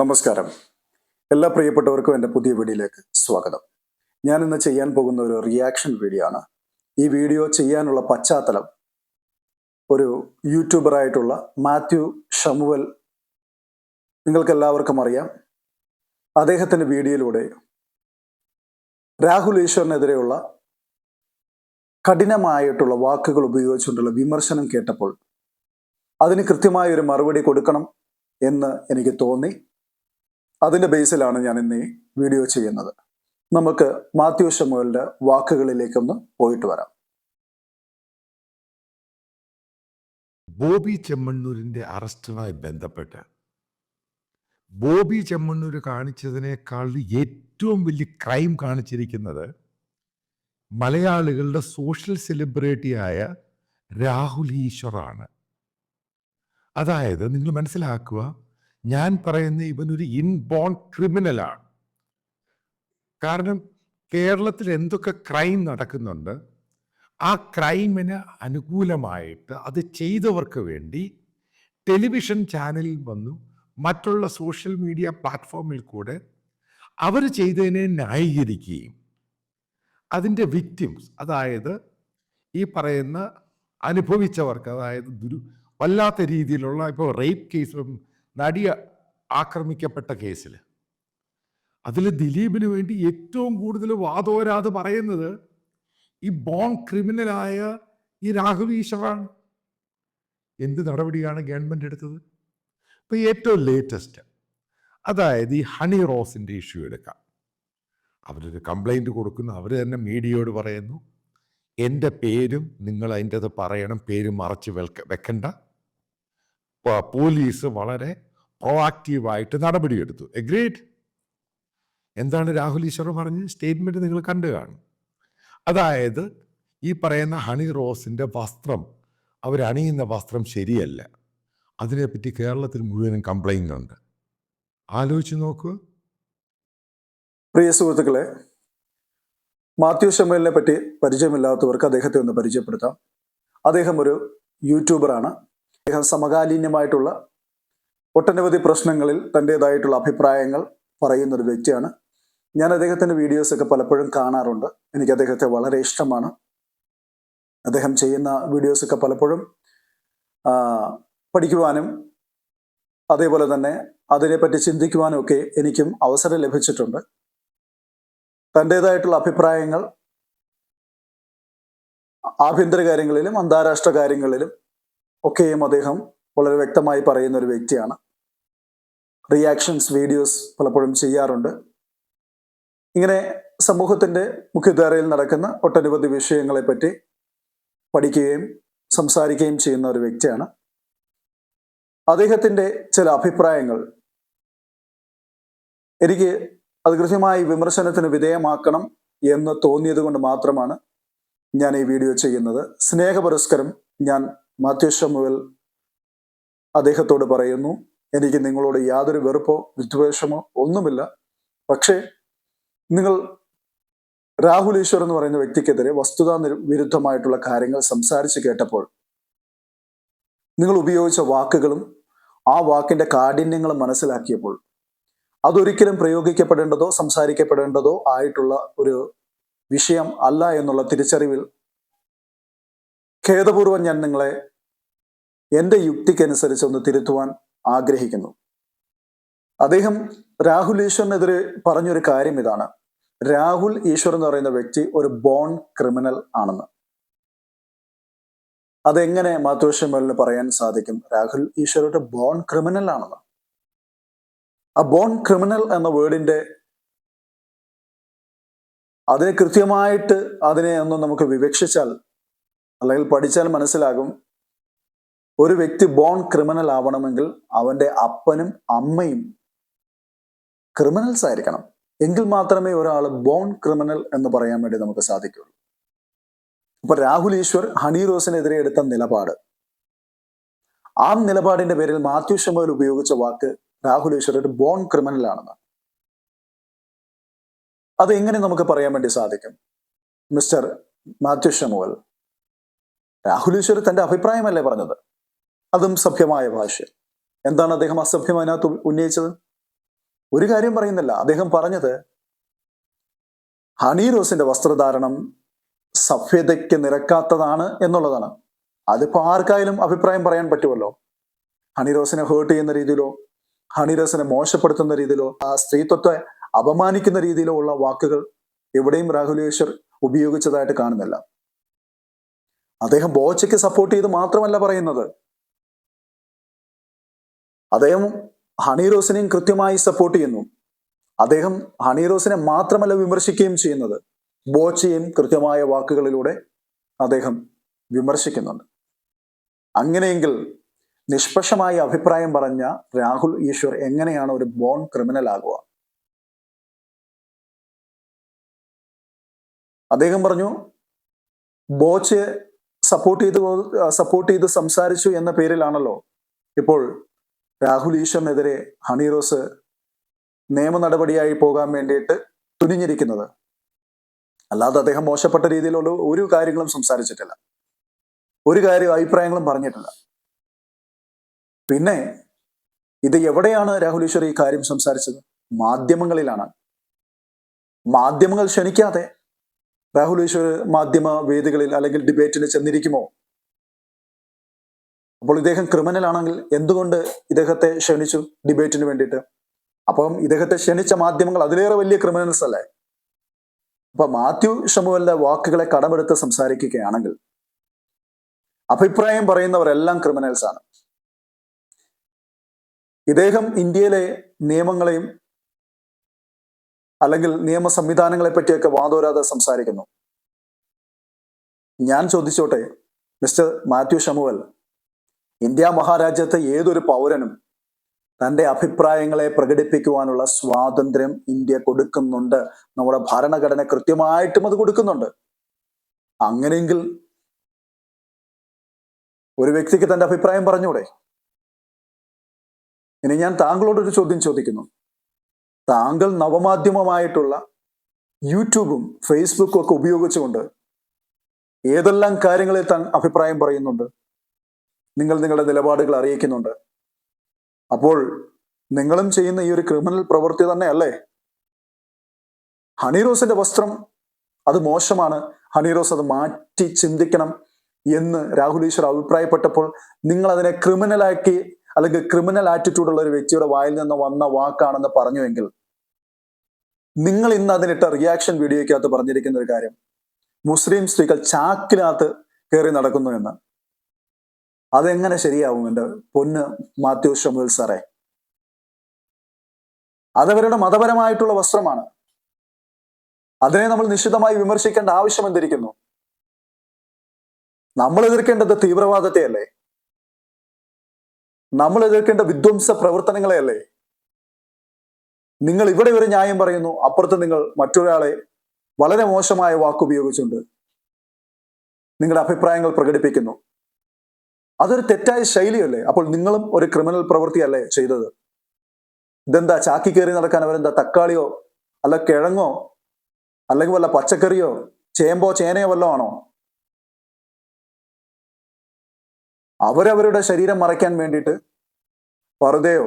നമസ്കാരം. എല്ലാ പ്രിയപ്പെട്ടവർക്കും എന്റെ പുതിയ വീഡിയോയിലേക്ക് സ്വാഗതം. ഞാൻ ഇന്ന് ചെയ്യാൻ പോകുന്ന ഒരു റിയാക്ഷൻ വീഡിയോ ആണ്. ഈ വീഡിയോ ചെയ്യാനുള്ള പശ്ചാത്തലം ഒരു യൂട്യൂബറായിട്ടുള്ള മാത്യു ഷമുവൽ നിങ്ങൾക്ക് എല്ലാവർക്കും അറിയാം. അദ്ദേഹത്തിന്റെ വീഡിയോയിലൂടെ രാഹുൽ ഈശ്വറിനെതിരെയുള്ള കഠിനമായിട്ടുള്ള വാക്കുകൾ ഉപയോഗിച്ചുകൊണ്ടുള്ള വിമർശനം കേട്ടപ്പോൾ അതിന് കൃത്യമായ ഒരു മറുപടി കൊടുക്കണം എന്ന് എനിക്ക് തോന്നി. അതിന്റെ ബേസിലാണ് ഞാൻ ഇന്ന് ഈ വീഡിയോ ചെയ്യുന്നത്. നമുക്ക് മാത്യു ഷമുവലിന്റെ വാക്കുകളിലേക്കൊന്ന് പോയിട്ട് വരാം. ബോബി ചെമ്മണ്ണൂരിന്റെ അറസ്റ്റുമായി ബന്ധപ്പെട്ട് ബോബി ചെമ്മണ്ണൂർ കാണിച്ചതിനേക്കാൾ ഏറ്റവും വലിയ ക്രൈം കാണിച്ചിരിക്കുന്നത് മലയാളികളുടെ സോഷ്യൽ സെലിബ്രിറ്റിയായ രാഹുൽ ഈശ്വറാണ്. അതായത് നിങ്ങൾ മനസ്സിലാക്കുക ഞാൻ പറയുന്ന ഇവനൊരു ഇൻബോൺ ക്രിമിനലാണ് കാരണം കേരളത്തിൽ എന്തൊക്കെ ക്രൈം നടക്കുന്നുണ്ട് ആ ക്രൈമിന് അനുകൂലമായിട്ട് അത് ചെയ്തവർക്ക് വേണ്ടി ടെലിവിഷൻ ചാനലിൽ വന്നു മറ്റുള്ള സോഷ്യൽ മീഡിയ പ്ലാറ്റ്ഫോമിൽ കൂടെ അവർ ചെയ്തതിനെ ന്യായീകരിക്കുകയും അതിന്റെ വിക്റ്റിംസ് അതായത് ഈ പറയുന്ന അനുഭവിച്ചവർക്ക് അതായത് ദുരു വല്ലാത്ത രീതിയിലുള്ള ഇപ്പോൾ റേപ്പ് കേസും നടി ആക്രമിക്കപ്പെട്ട കേസിൽ. അതിൽ ദിലീപിന് വേണ്ടി ഏറ്റവും കൂടുതൽ വാദോരാത് പറയുന്നത് ഈ ബോൺ ക്രിമിനലായ ഈ രാഹുൽ ഈശ്വറാണ്. എന്ത് നടപടിയാണ് ഗവൺമെന്റ് എടുത്തത്? ഇപ്പോൾ ഏറ്റവും ലേറ്റസ്റ്റ് അതായത് ഈ ഹണി റോസിന്റെ ഇഷ്യൂ എടുക്കാം. അവരൊരു കംപ്ലൈന്റ് കൊടുക്കുന്നു അവർ തന്നെ മീഡിയയോട് പറയുന്നു എന്റെ പേരും നിങ്ങൾ അതിന്റെ അത് പറയണം പേര് മറച്ച് വെക്കണ്ട. പോലീസ് വളരെ പ്രൊആക്റ്റീവായിട്ട് നടപടിയെടുത്തു. എഗ്രീഡ് എന്താണ് രാഹുൽ ഈശ്വർ പറഞ്ഞ സ്റ്റേറ്റ്മെന്റ് നിങ്ങൾ കണ്ടു കാണും. അതായത് ഈ പറയുന്ന ഹണി റോസിന്റെ വസ്ത്രം അവരണിയുന്ന വസ്ത്രം ശരിയല്ല. അതിനെപ്പറ്റി കേരളത്തിൽ മുഴുവനും കംപ്ലൈന്റ് ഉണ്ട്. ആലോചിച്ച് നോക്കുക പ്രിയ സുഹൃത്തുക്കളെ മാത്യു ഷമേലിനെ പറ്റി പരിചയമില്ലാത്തവർക്ക് അദ്ദേഹത്തെ ഒന്ന് പരിചയപ്പെടുത്താം. അദ്ദേഹം ഒരു യൂട്യൂബറാണ് അദ്ദേഹം സമകാലീനമായിട്ടുള്ള ഒട്ടനവധി പ്രശ്നങ്ങളിൽ തന്റെതായിട്ടുള്ള അഭിപ്രായങ്ങൾ പറയുന്ന ഒരു വ്യക്തിയാണ്. ഞാൻ അദ്ദേഹത്തിന്റെ വീഡിയോസൊക്കെ പലപ്പോഴും കാണാറുണ്ട്. എനിക്ക് അദ്ദേഹത്തെ വളരെ ഇഷ്ടമാണ്. അദ്ദേഹം ചെയ്യുന്ന വീഡിയോസൊക്കെ പലപ്പോഴും പഠിക്കുവാനും അതേപോലെ തന്നെ അതിനെപ്പറ്റി ചിന്തിക്കുവാനും ഒക്കെ എനിക്കും അവസരം ലഭിച്ചിട്ടുണ്ട്. തന്റെതായിട്ടുള്ള അഭിപ്രായങ്ങൾ ആഭ്യന്തര കാര്യങ്ങളിലും അന്താരാഷ്ട്ര കാര്യങ്ങളിലും ഒക്കെയും അദ്ദേഹം വളരെ വ്യക്തമായി പറയുന്ന ഒരു വ്യക്തിയാണ്. റിയാക്ഷൻസ് വീഡിയോസ് പലപ്പോഴും ചെയ്യാറുണ്ട്. ഇങ്ങനെ സമൂഹത്തിന്റെ മുഖ്യധാരയിൽ നടക്കുന്ന ഒട്ടനവധി വിഷയങ്ങളെപ്പറ്റി പഠിക്കുകയും സംസാരിക്കുകയും ചെയ്യുന്ന ഒരു വ്യക്തിയാണ്. അദ്ദേഹത്തിന്റെ ചില അഭിപ്രായങ്ങൾ എനിക്ക് അത് കൃത്യമായി വിമർശനത്തിന് വിധേയമാക്കണം എന്ന് തോന്നിയത് കൊണ്ട് മാത്രമാണ് ഞാൻ ഈ വീഡിയോ ചെയ്യുന്നത്. സ്നേഹപുരസ്കരം ഞാൻ മാത്യു ഷമുവൽ അദ്ദേഹത്തോട് പറയുന്നു. എനിക്ക് നിങ്ങളോട് യാതൊരു വെറുപ്പോ വിദ്വേഷമോ ഒന്നുമില്ല. പക്ഷേ നിങ്ങൾ രാഹുൽ ഈശ്വർ എന്ന് പറയുന്ന വ്യക്തിക്കെതിരെ വസ്തുതാ വിരുദ്ധമായിട്ടുള്ള കാര്യങ്ങൾ സംസാരിച്ച് കേട്ടപ്പോൾ നിങ്ങൾ ഉപയോഗിച്ച വാക്കുകളും ആ വാക്കിന്റെ കാഠിന്യങ്ങളും മനസ്സിലാക്കിയപ്പോൾ അതൊരിക്കലും പ്രയോഗിക്കപ്പെടേണ്ടതോ സംസാരിക്കപ്പെടേണ്ടതോ ആയിട്ടുള്ള ഒരു വിഷയം അല്ല എന്നുള്ള തിരിച്ചറിവിൽ ഖേദപൂർവം ഞാൻ നിങ്ങളെ എന്റെ യുക്തിക്കനുസരിച്ച് ഒന്ന് തിരുത്തുവാൻ ആഗ്രഹിക്കുന്നു. അദ്ദേഹം രാഹുൽ ഈശ്വറിനെതിരെ പറഞ്ഞൊരു കാര്യം ഇതാണ്. രാഹുൽ ഈശ്വർ എന്ന് പറയുന്ന വ്യക്തി ഒരു ബോൺ ക്രിമിനൽ ആണെന്ന്. അതെങ്ങനെ മാധുഷമലിന് പറയാൻ സാധിക്കും? രാഹുൽ ഈശ്വർ ഒരു ബോൺ ക്രിമിനൽ ആണെന്ന്. ആ ബോൺ ക്രിമിനൽ എന്ന വേർഡിന്റെ അതിനെ കൃത്യമായിട്ട് അതിനെ ഒന്ന് നമുക്ക് വിവക്ഷിച്ചാൽ അല്ലെങ്കിൽ പഠിച്ചാൽ മനസ്സിലാകും. ഒരു വ്യക്തി ബോൺ ക്രിമിനൽ ആവണമെങ്കിൽ അവന്റെ അപ്പനും അമ്മയും ക്രിമിനൽസ് ആയിരിക്കണം. എങ്കിൽ മാത്രമേ ഒരാൾ ബോൺ ക്രിമിനൽ എന്ന് പറയാൻ വേണ്ടി നമുക്ക് സാധിക്കുള്ളൂ അപ്പൊ രാഹുൽ ഈശ്വർ ഹണി റോസിനെതിരെ എടുത്ത നിലപാട്. ആ നിലപാടിന്റെ പേരിൽ മാത്യു ഷമുവൽ ഉപയോഗിച്ച വാക്ക് രാഹുൽ ഈശ്വർ ഒരു ബോൺ ക്രിമിനൽ ആണെന്ന്. അത് എങ്ങനെ നമുക്ക് പറയാൻ വേണ്ടി സാധിക്കും? Mister Mathew Samuel Rahul Eshwar തന്റെ അഭിപ്രായമല്ലേ പറഞ്ഞത്? അതും സഭ്യമായ ഭാഷ. എന്താണ് അദ്ദേഹം അസഭ്യം അതിനകത്ത് ഉന്നയിച്ചത്? ഒരു കാര്യം പറയുന്നില്ല. അദ്ദേഹം പറഞ്ഞത് ഹണീറോസിന്റെ വസ്ത്രധാരണം സഭ്യതയ്ക്ക് നിരക്കാത്തതാണ് എന്നുള്ളതാണ്. അതിപ്പോ ആർക്കായാലും അഭിപ്രായം പറയാൻ പറ്റുമല്ലോ. ഹണിറോസിനെ ഹേർട്ട് ചെയ്യുന്ന രീതിയിലോ ഹണിറോസിനെ മോശപ്പെടുത്തുന്ന രീതിയിലോ ആ സ്ത്രീത്വത്തെ അപമാനിക്കുന്ന രീതിയിലോ ഉള്ള വാക്കുകൾ എവിടെയും രാഹുൽ ഉപയോഗിച്ചതായിട്ട് കാണുന്നില്ല. അദ്ദേഹം ബോച്ചയ്ക്ക് സപ്പോർട്ട് ചെയ്ത് മാത്രമല്ല പറയുന്നത്. അദ്ദേഹം ഹണി റോസിനെയും കൃത്യമായി സപ്പോർട്ട് ചെയ്യുന്നു. അദ്ദേഹം ഹണി റോസിനെ മാത്രമല്ല വിമർശിക്കുകയും ചെയ്യുന്നത്. ബോച്ചയും കൃത്യമായ വാക്കുകളിലൂടെ അദ്ദേഹം വിമർശിക്കുന്നുണ്ട്. അങ്ങനെയെങ്കിൽ നിഷ്പക്ഷമായ അഭിപ്രായം പറഞ്ഞ രാഹുൽ ഈശ്വർ എങ്ങനെയാണ് ഒരു ബോൺ ക്രിമിനൽ ആകുക? അദ്ദേഹം പറഞ്ഞു ബോച്ച് സപ്പോർട്ട് ചെയ്ത് സപ്പോർട്ട് ചെയ്ത് സംസാരിച്ചു എന്ന പേരിലാണല്ലോ ഇപ്പോൾ രാഹുൽ ഈശ്വറിനെതിരെ ഹണി റോസ് നിയമ നടപടിയായി പോകാൻ വേണ്ടിയിട്ട് തുനിഞ്ഞിരിക്കുന്നത്. അല്ലാതെ അദ്ദേഹം മോശപ്പെട്ട രീതിയിലുള്ള ഒരു കാര്യങ്ങളും സംസാരിച്ചിട്ടില്ല. ഒരു കാര്യം അഭിപ്രായങ്ങളും പറഞ്ഞിട്ടില്ല. പിന്നെ ഇത് എവിടെയാണ് രാഹുൽ ഈശ്വർ ഈ കാര്യം സംസാരിച്ചത്? മാധ്യമങ്ങളിലാണ്. മാധ്യമങ്ങൾ ക്ഷണിക്കാതെ രാഹുൽ ഈശ്വർ മാധ്യമ വേദികളിൽ അല്ലെങ്കിൽ ഡിബേറ്റിന് ചെന്നിരിക്കുമോ? അപ്പോൾ ഇദ്ദേഹം ക്രിമിനൽ ആണെങ്കിൽ എന്തുകൊണ്ട് ഇദ്ദേഹത്തെ ക്ഷണിച്ചു ഡിബേറ്റിന് വേണ്ടിയിട്ട്? അപ്പം ഇദ്ദേഹത്തെ ക്ഷണിച്ച മാധ്യമങ്ങൾ അതിലേറെ വലിയ ക്രിമിനൽസ് അല്ലേ? അപ്പൊ മാത്യു ഷമുവലിന്റെ വാക്കുകളെ കടമെടുത്ത് സംസാരിക്കുകയാണെങ്കിൽ അഭിപ്രായം പറയുന്നവരെല്ലാം ക്രിമിനൽസ് ആണ്. ഇദ്ദേഹം ഇന്ത്യയിലെ നിയമങ്ങളെയും അല്ലെങ്കിൽ നിയമ സംവിധാനങ്ങളെ പറ്റിയൊക്കെ വാദോരാതെ സംസാരിക്കുന്നു. ഞാൻ ചോദിച്ചോട്ടെ മിസ്റ്റർ മാത്യു ഷമുവൽ ഇന്ത്യ മഹാരാജ്യത്തെ ഏതൊരു പൗരനും തന്റെ അഭിപ്രായങ്ങളെ പ്രകടിപ്പിക്കുവാനുള്ള സ്വാതന്ത്ര്യം ഇന്ത്യ കൊടുക്കുന്നുണ്ട്. നമ്മുടെ ഭരണഘടന കൃത്യമായിട്ടും അത് കൊടുക്കുന്നുണ്ട്. അങ്ങനെയെങ്കിൽ ഒരു വ്യക്തിക്ക് തന്റെ അഭിപ്രായം പറഞ്ഞൂടെ ഇനി ഞാൻ താങ്കളോട് ഒരു ചോദ്യം ചോദിക്കുന്നു. താങ്കൾ നവമാധ്യമമായിട്ടുള്ള യൂട്യൂബും ഫേസ്ബുക്കും ഒക്കെ ഉപയോഗിച്ചുകൊണ്ട് ഏതെല്ലാം കാര്യങ്ങളിൽ താൻ അഭിപ്രായം പറയുന്നുണ്ട്? നിങ്ങൾ നിങ്ങളുടെ നിലപാടുകൾ അറിയിക്കുന്നുണ്ട്. അപ്പോൾ നിങ്ങളും ചെയ്യുന്ന ഈ ഒരു ക്രിമിനൽ പ്രവൃത്തി തന്നെ അല്ലേ ഹണിറോസിന്റെ വസ്ത്രം അത് മോശമാണ്. ഹണിറോസ് അത് മാറ്റി ചിന്തിക്കണം എന്ന് രാഹുൽ ഈശ്വർ അഭിപ്രായപ്പെട്ടപ്പോൾ നിങ്ങൾ അതിനെ ക്രിമിനലാക്കി അല്ലെങ്കിൽ ക്രിമിനൽ ആറ്റിറ്റ്യൂഡ് ഉള്ള ഒരു വ്യക്തിയുടെ വായിൽ നിന്ന് വന്ന വാക്കാണെന്ന് പറഞ്ഞുവെങ്കിൽ നിങ്ങൾ ഇന്ന് അതിനിട്ട റിയാക്ഷൻ വീഡിയോയ്ക്കകത്ത് പറഞ്ഞിരിക്കുന്ന ഒരു കാര്യം മുസ്ലിം സ്ത്രീകൾ ചാക്കിനകത്ത് കയറി നടക്കുന്നു എന്ന്. അതെങ്ങനെ ശരിയാവും എന്റെ പൊന്ന് മാത്യു ഷമുൽ സാറേ? അതവരുടെ മതപരമായിട്ടുള്ള വസ്ത്രമാണ്. അതിനെ നമ്മൾ നിശ്ചിതമായി വിമർശിക്കേണ്ട ആവശ്യം എന്തിരിക്കുന്നു? നമ്മൾ എതിർക്കേണ്ടത് തീവ്രവാദത്തെയല്ലേ? നമ്മൾ എതിർക്കേണ്ട വിധ്വംസ പ്രവർത്തനങ്ങളെയല്ലേ? നിങ്ങൾ ഇവിടെ ഒരു ന്യായം പറയുന്നു അപ്പുറത്ത് നിങ്ങൾ മറ്റൊരാളെ വളരെ മോശമായ വാക്കുപയോഗിച്ചുകൊണ്ട് നിങ്ങളുടെ അഭിപ്രായങ്ങൾ പ്രകടിപ്പിക്കുന്നു. അതൊരു തെറ്റായ ശൈലിയല്ലേ? അപ്പോൾ നിങ്ങളും ഒരു ക്രിമിനൽ പ്രവൃത്തിയല്ലേ ചെയ്തത്? ഇതെന്താ ചാക്കി കയറി നടക്കാൻ അവരെന്താ തക്കാളിയോ അല്ല കിഴങ്ങോ അല്ലെങ്കിൽ വല്ല പച്ചക്കറിയോ ചേമ്പോ ചേനയോ വല്ലോ ആണോ? അവരവരുടെ ശരീരം മറയ്ക്കാൻ വേണ്ടിയിട്ട് പറുതയോ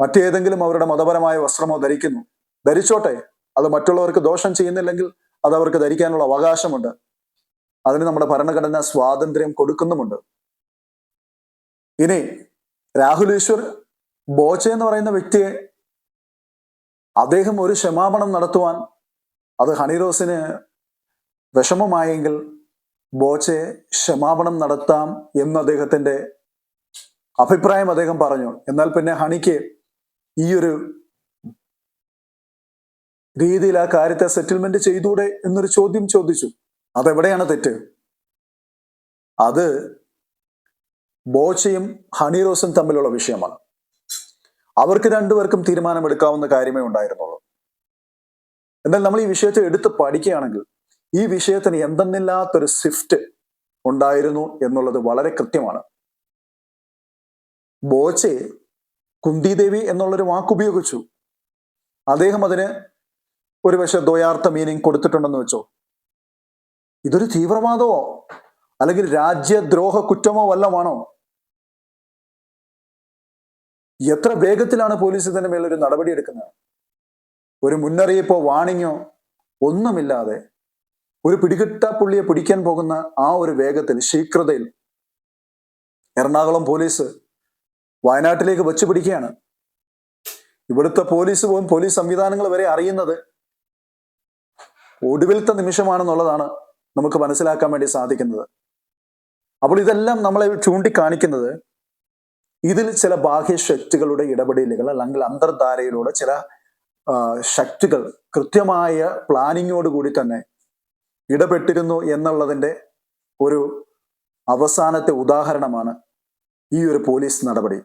മറ്റേതെങ്കിലും അവരുടെ മതപരമായ വസ്ത്രമോ ധരിക്കുന്നു. ധരിച്ചോട്ടെ അത് മറ്റുള്ളവർക്ക് ദോഷം ചെയ്യുന്നില്ലെങ്കിൽ അത് അവർക്ക് ധരിക്കാനുള്ള അവകാശമുണ്ട്. അതിന് നമ്മുടെ ഭരണഘടന സ്വാതന്ത്ര്യം കൊടുക്കുന്നുമുണ്ട്. ഇനി രാഹുൽ ഈശ്വർ ബോച്ച എന്ന് പറയുന്ന വ്യക്തിയെ അദ്ദേഹം ഒരു ക്ഷമാപണം നടത്തുവാൻ അത് ഹണിറോസിന് വിഷമമായെങ്കിൽ ബോച്ചെ ക്ഷമാപണം നടത്താം എന്ന് അദ്ദേഹത്തിന്റെ അഭിപ്രായം അദ്ദേഹം പറഞ്ഞു. എന്നാൽ പിന്നെ ഹണിക്ക് ഈ ഒരു രീതിയിൽ ആ കാര്യത്തെ സെറ്റിൽമെന്റ് ചെയ്തൂടെ എന്നൊരു ചോദ്യം ചോദിച്ചു. അതെവിടെയാണ് തെറ്റ്? അത് ബോച്ചയും ഹണി റോസും തമ്മിലുള്ള വിഷയമാണ്. അവർക്ക് രണ്ടുപേർക്കും തീരുമാനമെടുക്കാവുന്ന കാര്യമേ ഉണ്ടായിരുന്നുള്ളൂ. എന്നാൽ നമ്മൾ ഈ വിഷയത്തെ എടുത്ത് പഠിക്കുകയാണെങ്കിൽ ഈ വിഷയത്തിന് എന്തെന്നില്ലാത്തൊരു സ്വിഫ്റ്റ് ഉണ്ടായിരുന്നു എന്നുള്ളത് വളരെ കൃത്യമാണ്. ബോച്ചെ കുന്തിദേവി എന്നുള്ളൊരു വാക്കുപയോഗിച്ചു. അദ്ദേഹം അതിന് ഒരു പക്ഷെ ദ്വയാർത്ഥ മീനിങ് കൊടുത്തിട്ടുണ്ടെന്ന് വെച്ചോ. ഇതൊരു തീവ്രവാദമോ? അല്ലെങ്കിൽ രാജ്യദ്രോഹ കുറ്റമോ വല്ലമാണോ? എത്ര വേഗത്തിലാണ് പോലീസ് ഇതിന്റെ മേലൊരു നടപടി എടുക്കുന്നത്? ഒരു മുന്നറിയിപ്പോ വാണിങ്ങോ ഒന്നുമില്ലാതെ ഒരു പിടികിട്ട പുള്ളിയെ പിടിക്കാൻ പോകുന്ന ആ ഒരു വേഗത്തിൽ ശീഘ്രതയിൽ എറണാകുളം പോലീസ് വയനാട്ടിലേക്ക് വച്ചു പിടിക്കുകയാണ്. ഇവിടുത്തെ പോലീസ് പോലും പോലീസ് സംവിധാനങ്ങൾ വരെ അറിയുന്നത് ഒടുവിലത്തെ നിമിഷമാണെന്നുള്ളതാണ് നമുക്ക് മനസ്സിലാക്കാൻ വേണ്ടി സാധിക്കുന്നത്. അപ്പോൾ ഇതെല്ലാം നമ്മളെ ചൂണ്ടിക്കാണിക്കുന്നത് ഇതിൽ ചില ബാഹ്യ ശക്തികളുടെ ഇടപെടലുകൾ അല്ലെങ്കിൽ അന്തർധാരയിലൂടെ ചില ശക്തികൾ കൃത്യമായ പ്ലാനിങ്ങോട് കൂടി തന്നെ ഇടപെട്ടിരുന്നു എന്നുള്ളതിന്റെ ഒരു അവസാനത്തെ ഉദാഹരണമാണ് ഈ ഒരു പോലീസ് നടപടി.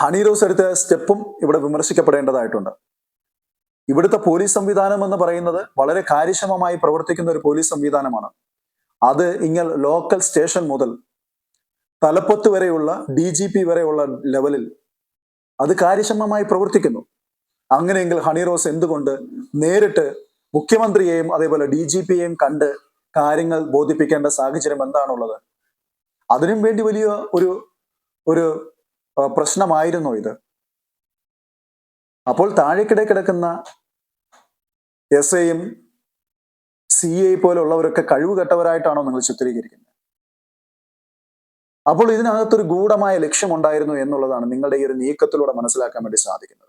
ഹണി റോസ് എടുത്ത സ്റ്റെപ്പും ഇവിടെ വിമർശിക്കപ്പെടേണ്ടതായിട്ടുണ്ട്. ഇവിടുത്തെ പോലീസ് സംവിധാനം എന്ന് പറയുന്നത് വളരെ കാര്യക്ഷമമായി പ്രവർത്തിക്കുന്ന ഒരു പോലീസ് സംവിധാനമാണ്. അത് ഇങ്ങനെ ലോക്കൽ സ്റ്റേഷൻ മുതൽ തലപ്പത്ത് വരെയുള്ള ഡി ജി പി വരെയുള്ള ലെവലിൽ അത് കാര്യക്ഷമമായി പ്രവർത്തിക്കുന്നു. അങ്ങനെയെങ്കിൽ ഹണി റോസ് എന്തുകൊണ്ട് നേരിട്ട് മുഖ്യമന്ത്രിയെയും അതേപോലെ ഡി ജി പിയെയും കണ്ട് കാര്യങ്ങൾ ബോധിപ്പിക്കേണ്ട സാഹചര്യം എന്താണുള്ളത്? അതിനും വേണ്ടി വലിയ ഒരു ഒരു പ്രശ്നമായിരുന്നു ഇത്. അപ്പോൾ താഴെക്കിടെ കിടക്കുന്ന എസ് എയും സി എ പോലുള്ളവരൊക്കെ കഴിവ് കെട്ടവരായിട്ടാണോ നിങ്ങൾ ചിത്രീകരിക്കുന്നത്? അപ്പോൾ ഇതിനകത്തൊരു ഗൂഢമായ ലക്ഷ്യമുണ്ടായിരുന്നു എന്നുള്ളതാണ് നിങ്ങളുടെ ഈ ഒരു നീക്കത്തിലൂടെ മനസ്സിലാക്കാൻ വേണ്ടി സാധിക്കുന്നത്.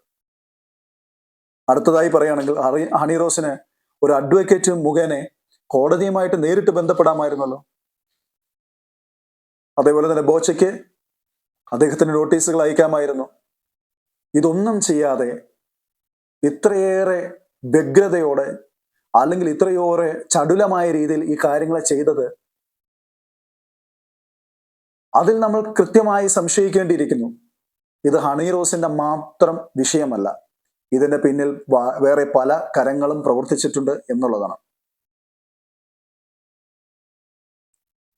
അടുത്തതായി പറയുകയാണെങ്കിൽ ഹറി- ഹണി റോസിന് ഒരു അഡ്വക്കേറ്റ് മുഖേന കോടതിയുമായിട്ട് നേരിട്ട് ബന്ധപ്പെടാമായിരുന്നല്ലോ. അതേപോലെ തന്നെ ബോച്ചയ്ക്ക് അദ്ദേഹത്തിന് നോട്ടീസുകൾ അയക്കാമായിരുന്നു. ഇതൊന്നും ചെയ്യാതെ ഇത്രയേറെ വ്യഗ്രതയോടെ അല്ലെങ്കിൽ ഇത്രയേറെ ചടുലമായ രീതിയിൽ ഈ കാര്യങ്ങളെ ചെയ്തത് അതിൽ നമ്മൾ കൃത്യമായി സംശയിക്കേണ്ടിയിരിക്കുന്നു. ഇത് ഹണി റോസിന്റെ മാത്രം വിഷയമല്ല. ഇതിന്റെ പിന്നിൽ വേറെ പല കരങ്ങളും പ്രവർത്തിച്ചിട്ടുണ്ട് എന്നുള്ളതാണ്.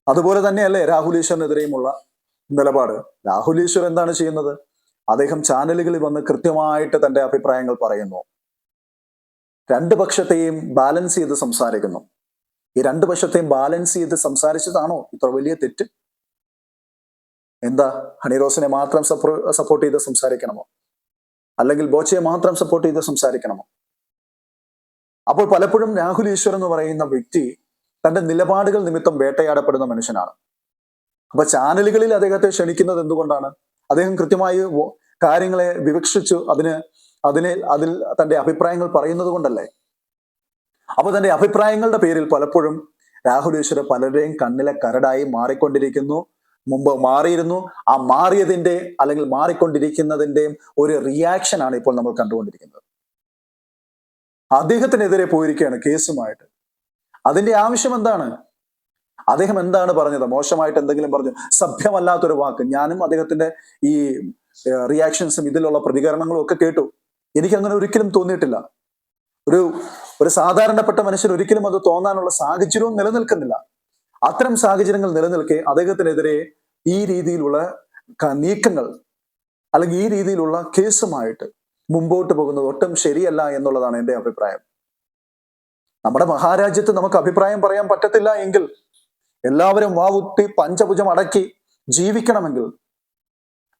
അതുപോലെ തന്നെയല്ലേ രാഹുൽ ഈശ്വറിനെതിരെയുമുള്ള നിലപാട്. രാഹുൽ ഈശ്വർ എന്താണ് ചെയ്യുന്നത്? അദ്ദേഹം ചാനലുകളിൽ വന്ന് കൃത്യമായിട്ട് തന്റെ അഭിപ്രായങ്ങൾ പറയുന്നു. രണ്ട് പക്ഷത്തെയും ബാലൻസ് ചെയ്ത് സംസാരിക്കുന്നു. ഈ രണ്ട് പക്ഷത്തെയും ബാലൻസ് ചെയ്ത് സംസാരിച്ചതാണോ ഇത്ര വലിയ തെറ്റ്? എന്താ? ഹണിറോസിനെ മാത്രം സപ്പോർട്ട് ചെയ്ത് സംസാരിക്കണമോ? അല്ലെങ്കിൽ ബോച്ചയെ മാത്രം സപ്പോർട്ട് ചെയ്ത് സംസാരിക്കണമോ? അപ്പോൾ പലപ്പോഴും രാഹുൽ ഈശ്വർ എന്ന് പറയുന്ന വ്യക്തി തന്റെ നിലപാടുകൾ നിമിത്തം വേട്ടയാടപ്പെടുന്ന മനുഷ്യനാണ്. അപ്പൊ ചാനലുകളിൽ അദ്ദേഹത്തെ ക്ഷണിക്കുന്നത് എന്തുകൊണ്ടാണ്? അദ്ദേഹം കൃത്യമായി കാര്യങ്ങളെ വിവക്ഷിച്ചു അതിന് അതിനെ അതിൽ തന്റെ അഭിപ്രായങ്ങൾ പറയുന്നത് കൊണ്ടല്ലേ? അപ്പൊ തന്റെ അഭിപ്രായങ്ങളുടെ പേരിൽ പലപ്പോഴും രാഹുൽ ഈശ്വർ പലരുടെയും കണ്ണിലെ കരടായി മാറിക്കൊണ്ടിരിക്കുന്നു. മുമ്പ് മാറിയിരുന്നു. ആ മാറിയതിന്റെ അല്ലെങ്കിൽ മാറിക്കൊണ്ടിരിക്കുന്നതിന്റെയും ഒരു റിയാക്ഷൻ ആണ് ഇപ്പോൾ നമ്മൾ കണ്ടുകൊണ്ടിരിക്കുന്നത്. അദ്ദേഹത്തിനെതിരെ പോയിരിക്കുകയാണ് കേസുമായിട്ട്. അതിന്റെ ആവശ്യം എന്താണ്? അദ്ദേഹം എന്താണ് പറഞ്ഞത്? മോശമായിട്ട് എന്തെങ്കിലും പറഞ്ഞു? സഭ്യമല്ലാത്തൊരു വാക്ക്. ഞാനും അദ്ദേഹത്തിന്റെ ഈ റിയാക്ഷൻസും ഇതിലുള്ള പ്രതികരണങ്ങളും ഒക്കെ കേട്ടു. എനിക്ക് അങ്ങനെ ഒരിക്കലും തോന്നിയിട്ടില്ല. ഒരു ഒരു സാധാരണപ്പെട്ട മനുഷ്യൻ ഒരിക്കലും അത് തോന്നാനുള്ള സാഹചര്യവും നിലനിൽക്കുന്നില്ല. അത്തരം സാഹചര്യങ്ങൾ നിലനിൽക്കെ അദ്ദേഹത്തിനെതിരെ ഈ രീതിയിലുള്ള നീക്കങ്ങൾ അല്ലെങ്കിൽ ഈ രീതിയിലുള്ള കേസുമായിട്ട് മുമ്പോട്ട് പോകുന്നത് ഒട്ടും ശരിയല്ല എന്നുള്ളതാണ് എന്റെ അഭിപ്രായം. നമ്മുടെ മഹാരാജ്യത്ത് നമുക്ക് അഭിപ്രായം പറയാൻ പറ്റത്തില്ല എങ്കിൽ എല്ലാവരും വാവുത്തി പഞ്ചഭുജം അടക്കി ജീവിക്കണമെങ്കിൽ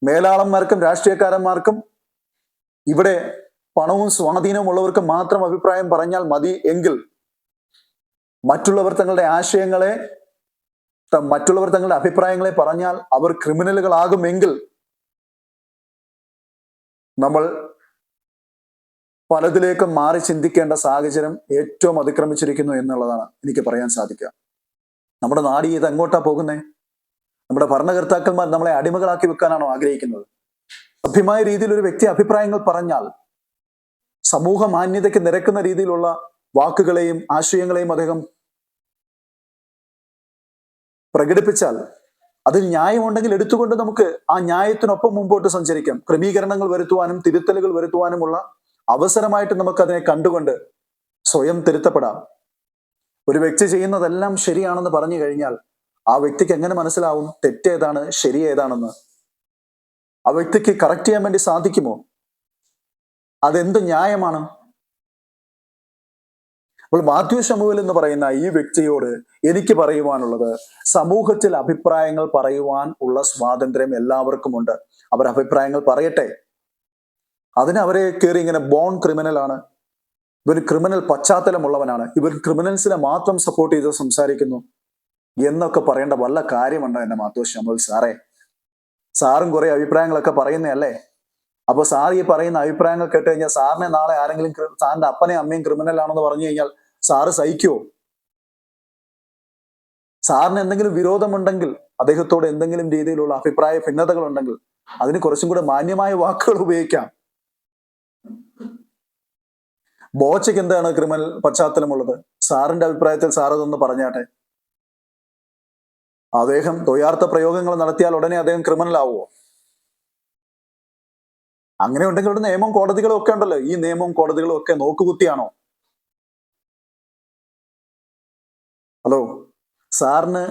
മേലാളന്മാർക്കും രാഷ്ട്രീയക്കാരന്മാർക്കും ഇവിടെ പണവും സ്വാധീനവും ഉള്ളവർക്ക് മാത്രം അഭിപ്രായം പറഞ്ഞാൽ മതി എങ്കിൽ മറ്റുള്ളവർ തങ്ങളുടെ ആശയങ്ങളെ മറ്റുള്ളവർ തങ്ങളുടെ അഭിപ്രായങ്ങളെ പറഞ്ഞാൽ അവർ ക്രിമിനലുകളാകുമെങ്കിൽ നമ്മൾ പലതിലേക്കും മാറി ചിന്തിക്കേണ്ട സാഹചര്യം ഏറ്റവും അതിക്രമിച്ചിരിക്കുന്നു എന്നുള്ളതാണ് എനിക്ക് പറയാൻ സാധിക്കുക. നമ്മുടെ നാട് ഇത് എങ്ങോട്ടാ പോകുന്നേ? നമ്മുടെ ഭരണകർത്താക്കന്മാർ നമ്മളെ അടിമകളാക്കി വെക്കാനാണോ ആഗ്രഹിക്കുന്നത്? സഭ്യമായ രീതിയിൽ ഒരു വ്യക്തി അഭിപ്രായങ്ങൾ പറഞ്ഞാൽ സമൂഹ മാന്യതയ്ക്ക് നിരക്കുന്ന രീതിയിലുള്ള വാക്കുകളെയും ആശയങ്ങളെയും അദ്ദേഹം പ്രകടിപ്പിച്ചാൽ അതിൽ ന്യായമുണ്ടെങ്കിൽ എടുത്തുകൊണ്ട് നമുക്ക് ആ ന്യായത്തിനൊപ്പം മുമ്പോട്ട് സഞ്ചരിക്കാം. ക്രമീകരണങ്ങൾ വരുത്തുവാനും തിരുത്തലുകൾ വരുത്തുവാനുമുള്ള അവസരമായിട്ട് നമുക്ക് അതിനെ കണ്ടുകൊണ്ട് സ്വയം തിരുത്തപ്പെടാം. ഒരു വ്യക്തി ചെയ്യുന്നതെല്ലാം ശരിയാണെന്ന് പറഞ്ഞു കഴിഞ്ഞാൽ ആ വ്യക്തിക്ക് എങ്ങനെ മനസ്സിലാവും തെറ്റേതാണ് ശരി ഏതാണെന്ന് ആ വ്യക്തിക്ക് കറക്റ്റ് ചെയ്യാൻ വേണ്ടി സാധിക്കുമോ? അതെന്ത് ന്യായമാണ്? അപ്പോൾ മാത്യു ശമുവൽ എന്ന് പറയുന്ന ഈ വ്യക്തിയോട് എനിക്ക് പറയുവാനുള്ളത് സമൂഹത്തിൽ അഭിപ്രായങ്ങൾ പറയുവാൻ ഉള്ള സ്വാതന്ത്ര്യം എല്ലാവർക്കുമുണ്ട്. അവർ അഭിപ്രായങ്ങൾ പറയട്ടെ. അതിന് അവരെ കയറി ഇങ്ങനെ ബോൺ ക്രിമിനലാണ് ഇവർ ക്രിമിനൽ പശ്ചാത്തലമുള്ളവനാണ്. ഇവർ ക്രിമിനൽസിനെ മാത്രം സപ്പോർട്ട് ചെയ്ത് സംസാരിക്കുന്നു എന്നൊക്കെ പറയേണ്ട വല്ല കാര്യമുണ്ടോ എന്റെ മാത്തോ സാറേ? സാറും കുറെ അഭിപ്രായങ്ങളൊക്കെ പറയുന്നതല്ലേ? അപ്പൊ സാർ ഈ പറയുന്ന അഭിപ്രായങ്ങൾ കേട്ട് കഴിഞ്ഞാൽ സാറിനെ നാളെ ആരെങ്കിലും സാറിന്റെ അപ്പനെയും അമ്മയും ക്രിമിനൽ ആണെന്ന് പറഞ്ഞു കഴിഞ്ഞാൽ സാറ് സഹിക്കുവോ? സാറിന് എന്തെങ്കിലും വിരോധമുണ്ടെങ്കിൽ അദ്ദേഹത്തോട് എന്തെങ്കിലും രീതിയിലുള്ള അഭിപ്രായ ഭിന്നതകൾ ഉണ്ടെങ്കിൽ അതിന് കുറച്ചും കൂടെ മാന്യമായ വാക്കുകൾ ഉപയോഗിക്കാം. ബോച്ചയ്ക്ക് എന്താണ് ക്രിമിനൽ പശ്ചാത്തലമുള്ളത്? സാറിന്റെ അഭിപ്രായത്തിൽ സാർ അതൊന്ന് പറഞ്ഞാട്ടെ. അദ്ദേഹം ദ്വയാർത്ഥ പ്രയോഗങ്ങൾ നടത്തിയാൽ ഉടനെ അദ്ദേഹം ക്രിമിനൽ ആവുമോ അങ്ങനെ ഉണ്ടെങ്കിൽ ഇവിടെ നിയമം കോടതികളും ഒക്കെ ഉണ്ടല്ലോ. ഈ നിയമവും കോടതികളും ഒക്കെ നോക്കുകുത്തിയാണോ? ഹലോ സാറിന്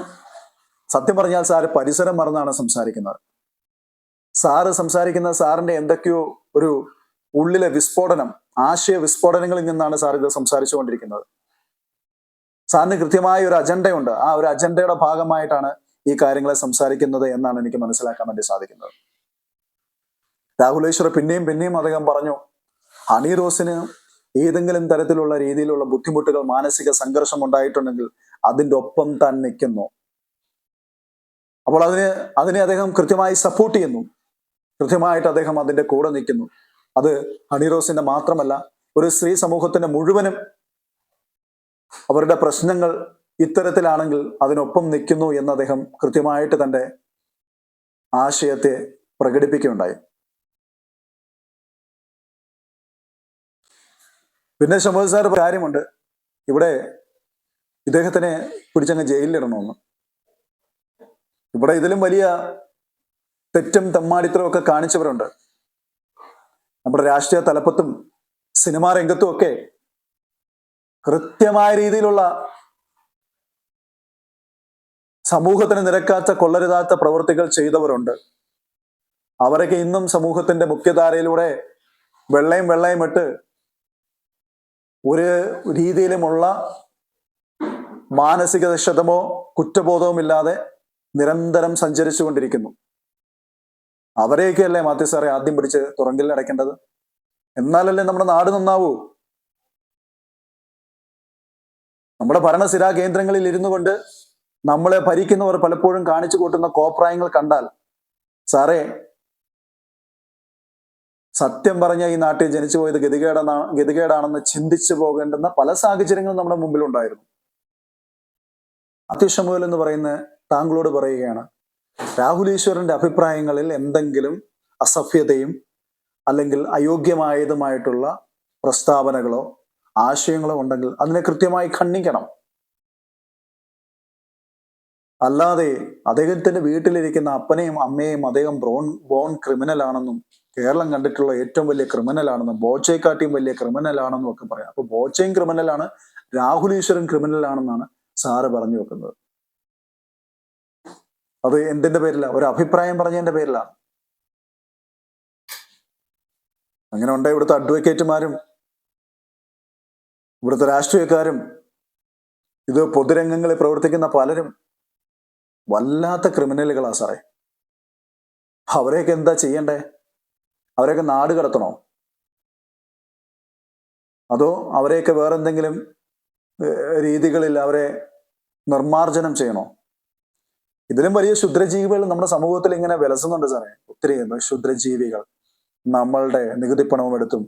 സത്യം പറഞ്ഞാൽ സാറ് പരിസരം മറന്നാണ് സംസാരിക്കുന്നത്. സാറ് സംസാരിക്കുന്ന സാറിന്റെ എന്തൊക്കെയോ ഒരു ഉള്ളിലെ വിസ്ഫോടനം ആശയ വിസ്ഫോടനങ്ങളിൽ നിന്നാണ് സാർ ഇത് സംസാരിച്ചുകൊണ്ടിരിക്കുന്നത്. സാറിന് കൃത്യമായ ഒരു അജണ്ടയുണ്ട്. ആ ഒരു അജണ്ടയുടെ ഭാഗമായിട്ടാണ് ഈ കാര്യങ്ങളെ സംസാരിക്കുന്നത് എന്നാണ് എനിക്ക് മനസ്സിലാക്കാൻ വേണ്ടി സാധിക്കുന്നത്. രാഹുലേശ്വർ പിന്നെയും പിന്നെയും അദ്ദേഹം പറഞ്ഞു ഹണി റോസിന് ഏതെങ്കിലും തരത്തിലുള്ള രീതിയിലുള്ള ബുദ്ധിമുട്ടുകൾ മാനസിക സംഘർഷം ഉണ്ടായിട്ടുണ്ടെങ്കിൽ അതിന്റെ ഒപ്പം താൻ നിൽക്കുന്നു. അപ്പോൾ അതിന് അതിനെ അദ്ദേഹം കൃത്യമായി സപ്പോർട്ട് ചെയ്യുന്നു. കൃത്യമായിട്ട് അദ്ദേഹം അതിന്റെ കൂടെ നിൽക്കുന്നു. അത് ഹണി റോസിന്റെ മാത്രമല്ല ഒരു സ്ത്രീ സമൂഹത്തിന്റെ മുഴുവനും അവരുടെ പ്രശ്നങ്ങൾ ഇത്തരത്തിലാണെങ്കിൽ അതിനൊപ്പം നിൽക്കുന്നു എന്ന് അദ്ദേഹം കൃത്യമായിട്ട് തന്റെ ആശയത്തെ പ്രകടിപ്പിക്കുകയുണ്ടായി. പിന്നെ ശമ്പത് സാർ കാര്യമുണ്ട്. ഇവിടെ ഇദ്ദേഹത്തിനെ പിടിച്ചങ്ങ് ജയിലിലിടണമെന്ന്. ഇവിടെ ഇതിലും വലിയ തെറ്റും തെമ്മാടിത്തരവും ഒക്കെ കാണിച്ചവരുണ്ട്. നമ്മുടെ രാഷ്ട്രീയ തലപ്പത്തും സിനിമാ രംഗത്തും ഒക്കെ കൃത്യമായ രീതിയിലുള്ള സമൂഹത്തിന് നിരക്കാത്ത കൊള്ളരുതാത്ത പ്രവൃത്തികൾ ചെയ്തവരുണ്ട്. അവരൊക്കെ ഇന്നും സമൂഹത്തിന്റെ മുഖ്യധാരയിലൂടെ വെള്ളയും വെള്ളയും ഇട്ട് ഒരു രീതിയിലുമുള്ള മാനസിക ക്ഷതമോ കുറ്റബോധവും ഇല്ലാതെ നിരന്തരം സഞ്ചരിച്ചു കൊണ്ടിരിക്കുന്നു അവരെയൊക്കെയല്ലേ മാത്യു സാറെ ആദ്യം പിടിച്ച് തുറങ്കിൽ അടയ്ക്കേണ്ടത്? എന്നാലല്ലേ നമ്മുടെ നാട് നന്നാവൂ? നമ്മുടെ ഭരണസിരാ കേന്ദ്രങ്ങളിൽ ഇരുന്നു കൊണ്ട് നമ്മളെ ഭരിക്കുന്നവർ പലപ്പോഴും കാണിച്ചു കൂട്ടുന്ന കോപ്രായങ്ങൾ കണ്ടാൽ സാറേ സത്യം പറഞ്ഞ ഈ നാട്ടിൽ ജനിച്ചു പോയത് ഗതികേടാണ് ഗതികേടാണെന്ന് ചിന്തിച്ചു പോകേണ്ടുന്ന പല സാഹചര്യങ്ങളും നമ്മുടെ മുമ്പിൽ ഉണ്ടായിരുന്നു അത്യുഷമുതൽ എന്ന് പറയുന്ന താങ്കളോട് പറയുകയാണ് രാഹുൽ ഈശ്വരന്റെ അഭിപ്രായങ്ങളിൽ എന്തെങ്കിലും അസഭ്യതയും അല്ലെങ്കിൽ അയോഗ്യമായതുമായിട്ടുള്ള പ്രസ്താവനകളോ ആശയങ്ങളോ ഉണ്ടെങ്കിൽ അതിനെ കൃത്യമായി ഖണ്ഡിക്കണം. അല്ലാതെ അദ്ദേഹത്തിന്റെ വീട്ടിലിരിക്കുന്ന അപ്പനെയും അമ്മയെയും അദ്ദേഹം ബ്രോൺ ബോൺ ക്രിമിനൽ ആണെന്നും കേരളം കണ്ടിട്ടുള്ള ഏറ്റവും വലിയ ക്രിമിനൽ ആണെന്നും ബോച്ചയെക്കാട്ടിയും വലിയ ക്രിമിനൽ ആണെന്നും ഒക്കെ പറയാം. അപ്പൊ ബോച്ചയും ക്രിമിനലാണ് രാഹുൽ ഈശ്വരൻ ക്രിമിനൽ ആണെന്നാണ് സാറ് പറഞ്ഞു വെക്കുന്നത്. അത് എന്തിന്റെ പേരില? ഒരു അഭിപ്രായം പറഞ്ഞതിന്റെ പേരിലാണ് അങ്ങനെ ഉണ്ട് ഇവിടുത്തെ അഡ്വക്കേറ്റുമാരും ഇവിടുത്തെ രാഷ്ട്രീയക്കാരും ഇത് പൊതുരംഗങ്ങളിൽ പ്രവർത്തിക്കുന്ന പലരും വല്ലാത്ത ക്രിമിനലുകളാ സാറേ. അവരെയൊക്കെ എന്താ ചെയ്യണ്ടേ? അവരെയൊക്കെ നാട് കടത്തണോ? അതോ അവരെയൊക്കെ വേറെന്തെങ്കിലും രീതികളിൽ അവരെ നിർമാർജനം ചെയ്യണോ? ഇതിലും വലിയ ക്ഷുദ്രജീവികൾ നമ്മുടെ സമൂഹത്തിൽ ഇങ്ങനെ വിലസുന്നുണ്ട് സാറേ. ഒത്തിരി ക്ഷുദ്രജീവികൾ. നമ്മളുടെ നികുതി പണവും എടുത്തും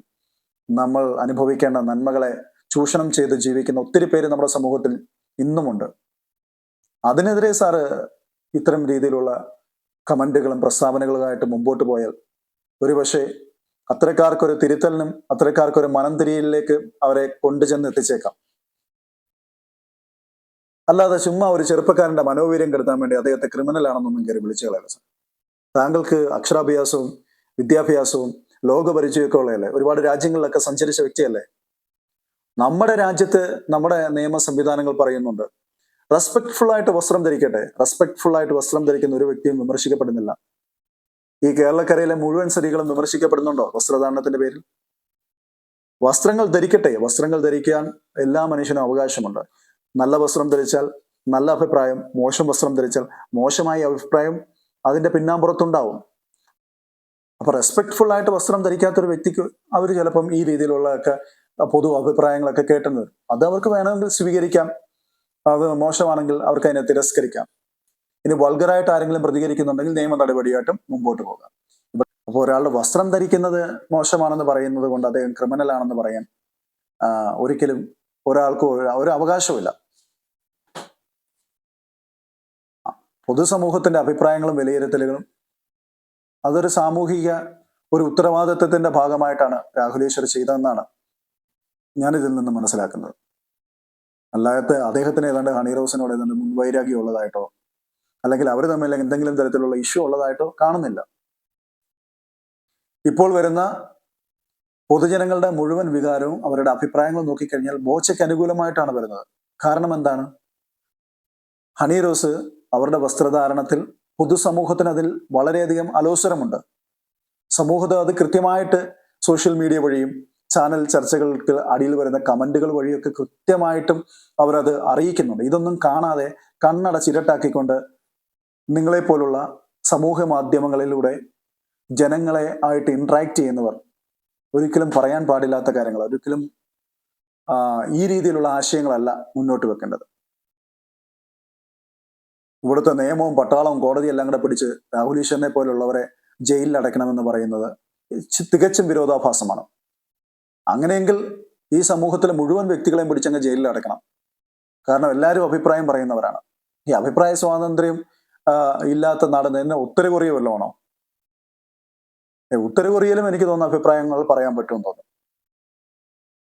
നമ്മൾ അനുഭവിക്കേണ്ട നന്മകളെ ചൂഷണം ചെയ്ത് ജീവിക്കുന്ന ഒത്തിരി പേര് നമ്മുടെ സമൂഹത്തിൽ ഇന്നുമുണ്ട്. അതിനെതിരെ സാറ് ഇത്തരം രീതിയിലുള്ള കമന്റുകളും പ്രസ്താവനകളുമായിട്ട് മുമ്പോട്ട് പോയാൽ ഒരുപക്ഷെ അത്തരക്കാർക്കൊരു തിരുത്തലിനും അത്തരക്കാർക്കൊരു മനംതിരിയിലേക്ക് അവരെ കൊണ്ടുചെന്ന് എത്തിച്ചേക്കാം അല്ലാതെ ചുമ്മാ ഒരു ചെറുപ്പക്കാരന്റെ മനോവീര്യം കെടുത്താൻ വേണ്ടി അദ്ദേഹത്തെ ക്രിമിനൽ ആണെന്നൊന്നും കയറി വിളിച്ചു കളയല്ല സാർ. താങ്കൾക്ക് അക്ഷരാഭ്യാസവും വിദ്യാഭ്യാസവും ലോകപരിചയമൊക്കെ ഉള്ളതല്ലേ? ഒരുപാട് രാജ്യങ്ങളിലൊക്കെ സഞ്ചരിച്ച വ്യക്തിയല്ലേ? നമ്മുടെ രാജ്യത്ത് നമ്മുടെ നിയമ സംവിധാനങ്ങൾ പറയുന്നുണ്ട് റെസ്പെക്ട്ഫുൾ ആയിട്ട് വസ്ത്രം ധരിക്കട്ടെ. റെസ്പെക്ട്ഫുൾ ആയിട്ട് വസ്ത്രം ധരിക്കുന്ന ഒരു വ്യക്തിയും വിമർശിക്കപ്പെടുന്നില്ല. ഈ കേരളക്കരയിലെ മുഴുവൻ സ്ത്രീകളും വിമർശിക്കപ്പെടുന്നുണ്ടോ വസ്ത്രധാരണത്തിന്റെ പേരിൽ? വസ്ത്രങ്ങൾ ധരിക്കട്ടെ. വസ്ത്രങ്ങൾ ധരിക്കാൻ എല്ലാ മനുഷ്യനും അവകാശമുണ്ട്. നല്ല വസ്ത്രം ധരിച്ചാൽ നല്ല അഭിപ്രായം മോശം വസ്ത്രം ധരിച്ചാൽ മോശമായ അഭിപ്രായം അതിന്റെ പിന്നാമ്പുറത്തുണ്ടാവും. അപ്പൊ റെസ്പെക്ട്ഫുൾ ആയിട്ട് വസ്ത്രം ധരിക്കാത്ത ഒരു വ്യക്തിക്ക് അവർ ചിലപ്പം ഈ രീതിയിലുള്ളതൊക്കെ പൊതു അഭിപ്രായങ്ങളൊക്കെ കേട്ടുന്നത്. അത് അവർക്ക് വേണമെങ്കിൽ സ്വീകരിക്കാം. അത് മോശമാണെങ്കിൽ അവർക്ക് അതിനെ തിരസ്കരിക്കാം. ഇനി വൾഗറായിട്ട് ആരെങ്കിലും പ്രതികരിക്കുന്നുണ്ടെങ്കിൽ നിയമ നടപടിയായിട്ടും മുമ്പോട്ട് പോകാം. അപ്പോൾ ഒരാളുടെ വസ്ത്രം ധരിക്കുന്നത് മോശമാണെന്ന് പറയുന്നത് കൊണ്ട് അദ്ദേഹം ക്രിമിനൽ ആണെന്ന് പറയാൻ ഒരിക്കലും ഒരാൾക്ക് ഒരു- അവകാശവുമില്ല. പൊതുസമൂഹത്തിന്റെ അഭിപ്രായങ്ങളും വിലയിരുത്തലുകളും അതൊരു സാമൂഹിക ഒരു ഉത്തരവാദിത്വത്തിന്റെ ഭാഗമായിട്ടാണ് രാഹുലേശ്വർ ചെയ്തതെന്നാണ് ഞാനിതിൽ നിന്ന് മനസ്സിലാക്കുന്നത്. അല്ലാതെ അദ്ദേഹത്തിന് ഏതാണ്ട് ഹണി റോസിനോട് ഏതാണ്ട് മുൻവൈരാഗ്യം ഉള്ളതായിട്ടോ അല്ലെങ്കിൽ അവർ തമ്മിൽ എന്തെങ്കിലും തരത്തിലുള്ള ഇഷ്യൂ ഉള്ളതായിട്ടോ കാണുന്നില്ല. ഇപ്പോൾ വരുന്ന പൊതുജനങ്ങളുടെ മുഴുവൻ വികാരവും അവരുടെ അഭിപ്രായങ്ങൾ നോക്കിക്കഴിഞ്ഞാൽ ബോച്ചയ്ക്ക് അനുകൂലമായിട്ടാണ് വരുന്നത്. കാരണം എന്താണ്? ഹണി റോസ് അവരുടെ വസ്ത്രധാരണത്തിൽ പൊതുസമൂഹത്തിന് അതിൽ വളരെയധികം അലോസരമുണ്ട്. സമൂഹത്തെ അത് കൃത്യമായിട്ട് സോഷ്യൽ മീഡിയ വഴിയും ചാനൽ ചർച്ചകൾക്ക് അടിയിൽ വരുന്ന കമന്റുകൾ വഴിയൊക്കെ കൃത്യമായിട്ടും അവരത് അറിയിക്കുന്നുണ്ട്. ഇതൊന്നും കാണാതെ കണ്ണട കണ്ണടച്ചിരട്ടാക്കിക്കൊണ്ട് നിങ്ങളെപ്പോലുള്ള സമൂഹ മാധ്യമങ്ങളിലൂടെ ജനങ്ങളെ ആയിട്ട് ഇൻട്രാക്ട് ചെയ്യുന്നവർ ഒരിക്കലും പറയാൻ പാടില്ലാത്ത കാര്യങ്ങൾ ഒരിക്കലും ഈ രീതിയിലുള്ള ആശയങ്ങളല്ല മുന്നോട്ട് വെക്കേണ്ടത്. ഇവിടുത്തെ നിയമവും പട്ടാളവും കോടതി എല്ലാം കൂടെ പിടിച്ച് രാഹുൽ ഈശ്വരനെ പോലുള്ളവരെ ജയിലിൽ അടയ്ക്കണമെന്ന് പറയുന്നത് തികച്ചും വിരോധാഭാസമാണ്. അങ്ങനെയെങ്കിൽ ഈ സമൂഹത്തിലെ മുഴുവൻ വ്യക്തികളെയും പിടിച്ചങ്ങ് ജയിലിൽ അടയ്ക്കണം. കാരണം എല്ലാവരും അഭിപ്രായം പറയുന്നവരാണ്. ഈ അഭിപ്രായ സ്വാതന്ത്ര്യം ഇല്ലാത്ത നാട് എന്നെ ഉത്തര കൊറിയ വല്ലതാണോ ഉത്തര കൊറിയയിലും എനിക്ക് തോന്നുന്ന അഭിപ്രായങ്ങൾ പറയാൻ പറ്റുമെന്ന് തോന്നുന്നു.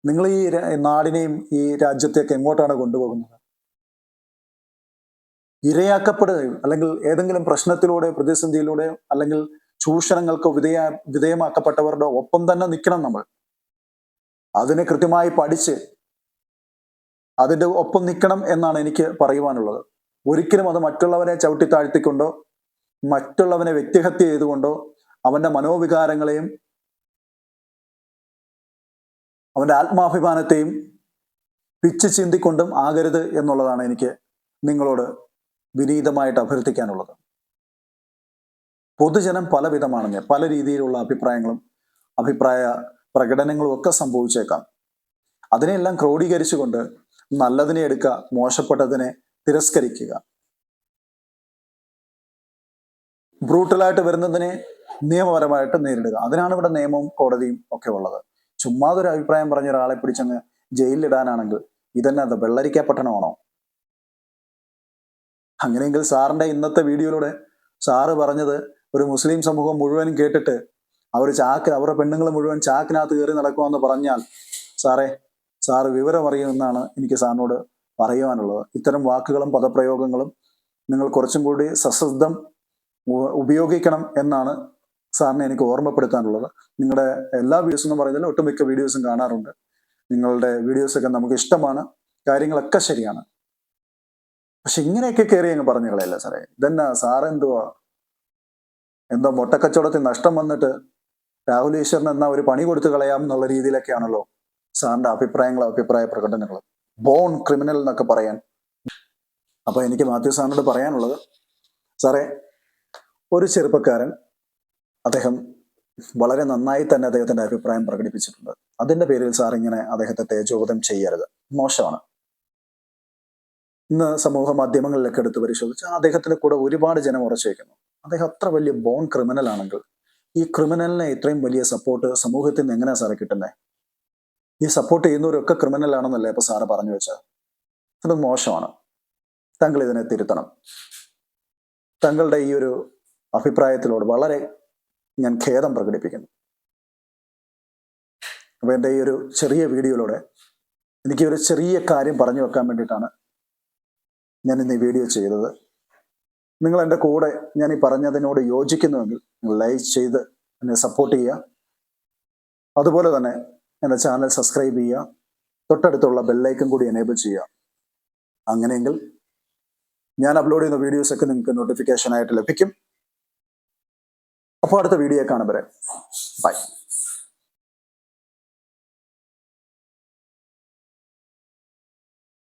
നിങ്ങൾ ഈ നാടിനെയും ഈ രാജ്യത്തെയൊക്കെ എങ്ങോട്ടാണ് കൊണ്ടുപോകുന്നത്? ഇരയാക്കപ്പെടുകയും അല്ലെങ്കിൽ ഏതെങ്കിലും പ്രശ്നത്തിലൂടെ പ്രതിസന്ധിയിലൂടെ അല്ലെങ്കിൽ ചൂഷണങ്ങൾക്ക് വിധേയ വിധേയമാക്കപ്പെട്ടവരുടെ ഒപ്പം തന്നെ നിൽക്കണം നമ്മൾ. അതിനെ കൃത്യമായി പഠിച്ച് അതിന്റെ ഒപ്പം നിൽക്കണം എന്നാണ് എനിക്ക് പറയുവാനുള്ളത്. ഒരിക്കലും അത് മറ്റുള്ളവരെ ചവിട്ടി താഴ്ത്തിക്കൊണ്ടോ മറ്റുള്ളവനെ വ്യക്തിഹത്യ ചെയ്തുകൊണ്ടോ അവന്റെ മനോവികാരങ്ങളെയും അവന്റെ ആത്മാഭിമാനത്തെയും പിച്ച് ചിന്തിക്കൊണ്ടും ആകരുത് എന്നുള്ളതാണ് എനിക്ക് നിങ്ങളോട് വിനീതമായിട്ട് അഭ്യർത്ഥിക്കാനുള്ളത്. പൊതുജനം പലവിധമാണെന്ന് പല രീതിയിലുള്ള അഭിപ്രായങ്ങളും അഭിപ്രായ പ്രകടനങ്ങളും ഒക്കെ സംഭവിച്ചേക്കാം. അതിനെയെല്ലാം ക്രോഡീകരിച്ചുകൊണ്ട് നല്ലതിനെ എടുക്കുക മോശപ്പെട്ടതിനെ തിരസ്കരിക്കുക. ബ്രൂട്ടലായിട്ട് വരുന്നതിനെ നിയമപരമായിട്ട് നേരിടുക. അതിനാണ് ഇവിടെ നിയമവും കോടതിയും ഒക്കെ ഉള്ളത്. ചുമ്മാതൊരു അഭിപ്രായം പറഞ്ഞ ഒരാളെ പിടിച്ചങ്ങ് ജയിലിലിടാനാണെങ്കിൽ ഇതന്നെ അത് വെള്ളരിക്ക പട്ടണമാണോ അങ്ങനെയെങ്കിൽ സാറിന്റെ ഇന്നത്തെ വീഡിയോയിലൂടെ സാറ് പറഞ്ഞത് ഒരു മുസ്ലിം സമൂഹം മുഴുവനും കേട്ടിട്ട് അവർ ചാക്ക് അവരുടെ പെണ്ണുങ്ങൾ മുഴുവൻ ചാക്കിനകത്ത് കയറി നടക്കുമെന്ന് പറഞ്ഞാൽ സാറേ സാറ് വിവരമറിയുമെന്നാണ് എനിക്ക് സാറിനോട് പറയുവാനുള്ളത്. ഇത്തരം വാക്കുകളും പദപ്രയോഗങ്ങളും നിങ്ങൾ കുറച്ചും കൂടി സശ്രദ്ധം ഉപയോഗിക്കണം എന്നാണ് സാറിനെ എനിക്ക് ഓർമ്മപ്പെടുത്താനുള്ളത്. നിങ്ങളുടെ എല്ലാ വീഡിയോസും എന്ന് പറയുന്നതിൽ ഒട്ടുമിക്ക വീഡിയോസും കാണാറുണ്ട്. നിങ്ങളുടെ വീഡിയോസൊക്കെ നമുക്ക് ഇഷ്ടമാണ് കാര്യങ്ങളൊക്കെ ശരിയാണ്. പക്ഷെ ഇങ്ങനെയൊക്കെ കയറി അങ്ങ് പറഞ്ഞു കളയല്ല സാറേ? ഇതെന്നാ? സാറെന്തുവാ എന്തോ മുട്ടക്കച്ചവടത്തിൽ നഷ്ടം വന്നിട്ട് രാഹുൽ ഈശ്വരൻ എന്നാ ഒരു പണി കൊടുത്തു കളയാം എന്നുള്ള രീതിയിലൊക്കെയാണല്ലോ സാറിന്റെ അഭിപ്രായങ്ങളും അഭിപ്രായ പ്രകടനങ്ങളും. ബോൺ ക്രിമിനൽ എന്നൊക്കെ പറയാൻ. അപ്പൊ എനിക്ക് മാത്യു സാറിനോട് പറയാനുള്ളത് സാറേ ഒരു ചെറുപ്പക്കാരൻ അദ്ദേഹം വളരെ നന്നായി തന്നെ അദ്ദേഹത്തിന്റെ അഭിപ്രായം പ്രകടിപ്പിച്ചിട്ടുണ്ട്. അതിന്റെ പേരിൽ സാർ ഇങ്ങനെ അദ്ദേഹത്തെ തേജോവധം ചെയ്യരുത്. മോശമാണ്. ഇന്ന് സമൂഹ മാധ്യമങ്ങളിലൊക്കെ എടുത്ത് പരിശോധിച്ച് അദ്ദേഹത്തിന്റെ കൂടെ ഒരുപാട് ജനം ഉറച്ചേക്കുന്നു. അദ്ദേഹം അത്ര വലിയ ബോൺ ക്രിമിനൽ ആണെങ്കിൽ ഈ ക്രിമിനലിനെ ഇത്രയും വലിയ സപ്പോർട്ട് സമൂഹത്തിൽ നിന്ന് എങ്ങനെയാണ് സാറേ കിട്ടുന്നത് ഈ സപ്പോർട്ട് ചെയ്യുന്നവരൊക്കെ ക്രിമിനൽ ആണെന്നല്ലേ ഇപ്പൊ സാറ് പറഞ്ഞു വെച്ചത് അത് മോശമാണ്. താങ്കൾ ഇതിനെ തിരുത്തണം. താങ്കളുടെ ഈ ഒരു അഭിപ്രായത്തിലോട് വളരെ ഞാൻ ഖേദം പ്രകടിപ്പിക്കുന്നു. അപ്പൊ എന്റെ ഈ ഒരു ചെറിയ വീഡിയോയിലൂടെ എനിക്ക് ഒരു ചെറിയ കാര്യം പറഞ്ഞു വെക്കാൻ വേണ്ടിയിട്ടാണ് ഞാൻ ഇന്ന് ഈ വീഡിയോ ചെയ്തത്. നിങ്ങൾ എന്റെ കൂടെ ഞാൻ ഈ പറഞ്ഞതിനോട് യോജിക്കുന്നുവെങ്കിൽ ലൈക്ക് ചെയ്ത് എന്നെ സപ്പോർട്ട് ചെയ്യുക. അതുപോലെ തന്നെ എന്റെ ചാനൽ സബ്സ്ക്രൈബ് ചെയ്യുക. തൊട്ടടുത്തുള്ള ബെല്ലൈക്കൻ കൂടി എനേബിൾ ചെയ്യുക. അങ്ങനെയെങ്കിൽ ഞാൻ അപ്ലോഡ് ചെയ്യുന്ന വീഡിയോസൊക്കെ നിങ്ങൾക്ക് നോട്ടിഫിക്കേഷൻ ആയിട്ട് ലഭിക്കും. അപ്പോൾ അടുത്ത വീഡിയോ കാണുമ്പോൾ ബൈ